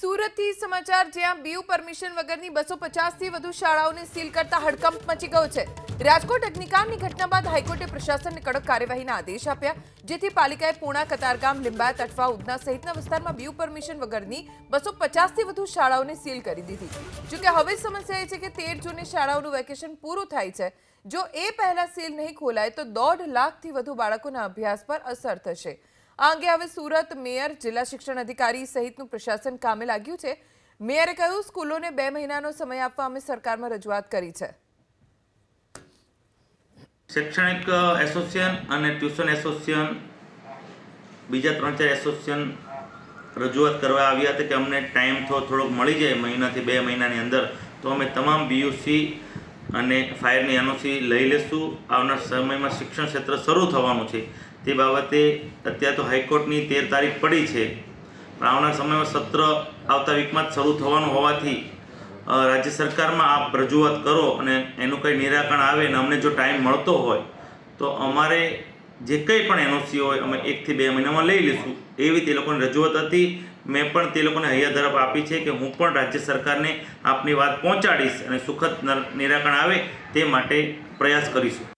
સુરતથી સમાચાર, જ્યાં બીયુ પરમિશન વગરની બસો પચાસથી વધુ શાળાઓને સીલ કરતા હડકંપ મચી ગયો છે. રાજકોટ અગ્નિકાંડની ઘટના બાદ હાઈકોર્ટે પ્રશાસનને કડક કાર્યવાહીના આદેશ આપ્યા, જેથી પાલિકાએ પૂણા, કતારગામ, લિંબાયત, અઠવા, ઉધના સહિતના વિસ્તારમાં બીયુ પરમિશન વગરની બસો પચાસથી વધુ શાળાઓને સીલ કરી દીધી. જોકે હવે સમસ્યા એ છે કે તેર જૂને શાળાઓનું વેકેશન પૂરું થાય છે. જો એ પહેલા સીલ નહીં ખોલાય, તો દોઢ લાખથી વધુ બાળકોના અભ્યાસ પર અસર થશે. આ હવે સુરત મેયર, જિલ્લા શિક્ષણ અધિકારી સહિતનું પ્રશાસન કામે લાગ્યું છે. મેયરે કહ્યું, સ્કૂલોને બે મહિનાનો સમય આપવા અમે સરકારમાં રજૂઆત કરી છે. શૈક્ષણિક એસોસિએશન અને ટ્યુશન એસોસિએશન, બીજા ત્રણ ચાર એસોસિએશન રજૂઆત કરવા આવ્યા હતા કે અમને ટાઈમ થોડો થોડોક મળી જાય મહિનાથી બે મહિનાની અંદર. તો અમે તમામ બીયુસી અને ફાયરની એનઓસી લઈ લેશું. આવનાર સમયમાં શિક્ષણ ક્ષેત્ર શરૂ થવાનું છે. તે બાબતે અત્યારે તો હાઈકોર્ટની તેર તારીખ પડી છે. પણ આવનાર સમયમાં સત્ર આવતા વીકમાં જ શરૂ થવાનું હોવાથી રાજ્ય સરકારમાં આપ રજૂઆત કરો અને એનું કંઈ નિરાકરણ આવે અને અમને જો ટાઈમ મળતો હોય, તો અમારે જે કંઈ પણ એનઓસી હોય, અમે એકથી બે મહિનામાં લઈ લઈશું. એવી તે લોકોની રજૂઆત હતી. મેં પણ તે લોકોને હૈયા ધરપ આપી છે કે હું પણ રાજ્ય સરકારને આપની વાત પહોંચાડીશ અને સુખદ નર- નિરાકરણ આવે તે માટે પ્રયાસ કરીશું.